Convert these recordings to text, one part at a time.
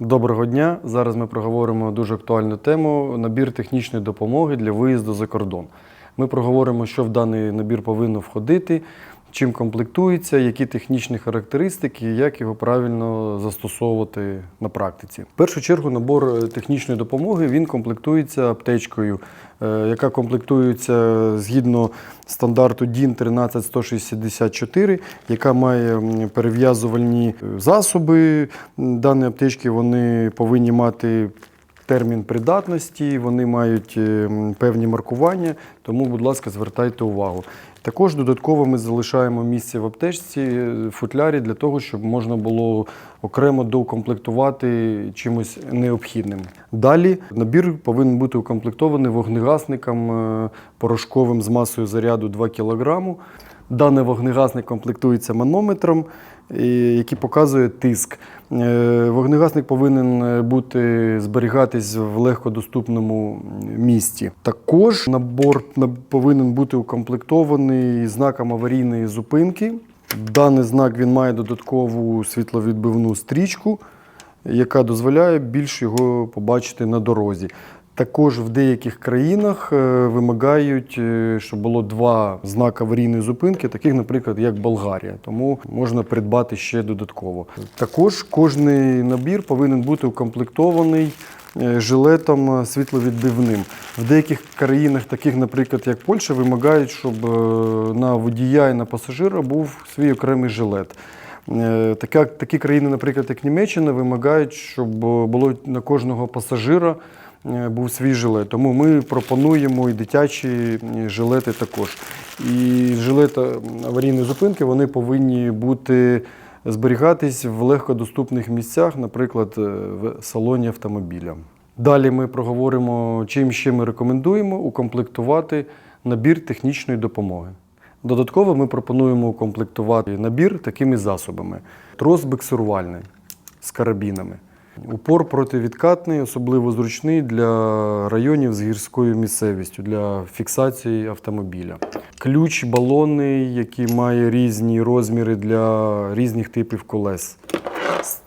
Доброго дня! Зараз ми проговоримо дуже актуальну тему набір технічної допомоги для виїзду за кордон. Ми проговоримо, що в даний набір повинно входити, чим комплектується, які технічні характеристики як його правильно застосовувати на практиці. В першу чергу набор е, технічної допомоги він комплектується аптечкою, е, яка комплектується згідно стандарту DIN 13164, яка має перев'язувальні е, засоби. Дані аптечки вони повинні мати термін придатності, вони мають е, певні маркування, тому, будь ласка, звертайте увагу. Також додатково ми залишаємо місце в аптечці е, футлярі для того, щоб можна було окремо доукомплектувати чимось необхідним. Далі набір повинен бути укомплектований вогнегасником е, порошковим з масою заряду 2 кг. Даний вогнегасник комплектується манометром, який показує тиск. Е, Вогнегасник повинен е, бути зберігатись в легкодоступному місті. Також набор повинен бути укомплектований знаком аварійної зупинки. Даний знак він має додаткову світловідбивну стрічку, яка дозволяє більш його побачити на дорозі. Також в деяких країнах е, вимагають, е, щоб було два знаки аварійної зупинки, таких, наприклад, як Болгарія. Тому можна придбати ще додатково. Також кожний набір повинен бути укомплектований е, жилетом світловідбивним. В деяких країнах, таких, наприклад, як Польща, вимагають, щоб на водія і на пасажира був свій окремий жилет. Такі країни, наприклад, як Німеччина, вимагають, щоб було на кожного пасажира був свій жилет. Тому ми пропонуємо і дитячі е, жилети також. І жилети аварійної зупинки вони повинні бути зберігатись в легкодоступних місцях, наприклад, е, в салоні автомобіля. Далі ми проговоримо, чим ще ми рекомендуємо укомплектувати набір технічної допомоги. Додатково ми пропонуємо укомплектувати набір такими засобами: трос буксирувальний з карабінами, упор противідкатний, особливо зручний для районів з гірською місцевістю для фіксації автомобіля. Ключ балонний, який має різні розміри для різних типів колес.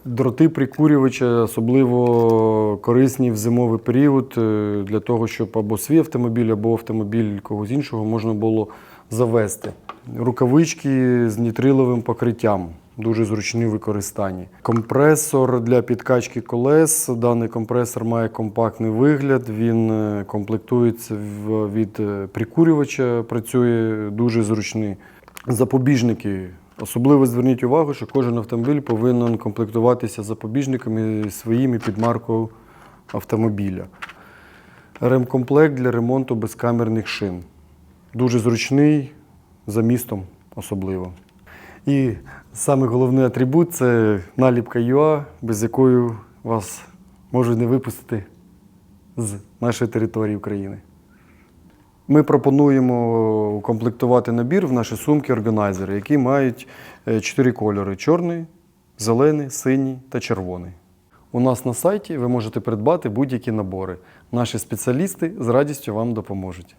Дроти прикурювача особливо корисні в зимовий період е, для того, щоб або свій автомобіль, або автомобіль когось іншого можна було завести. Рукавички з нітриловим покриттям. Дуже зручні в використанні. Компресор для підкачки колес. Даний компресор має компактний вигляд. Він е, комплектується від е, прикурювача, працює дуже зручний. Запобіжники. Особливо зверніть увагу, що кожен автомобіль повинен комплектуватися запобіжниками своїми під маркою автомобіля. Ремкомплект для ремонту безкамерних шин. Дуже зручний, за містом особливо. І саме головний атрибут це наліпка ЮА, без якої вас можуть не випустити з нашої території України. Ми пропонуємо укомплектувати набір в наші сумки-органайзери, які мають е, чотири кольори: чорний, зелений, синій та червоний. У нас на сайті ви можете придбати будь-які набори. Наші спеціалісти з радістю вам допоможуть.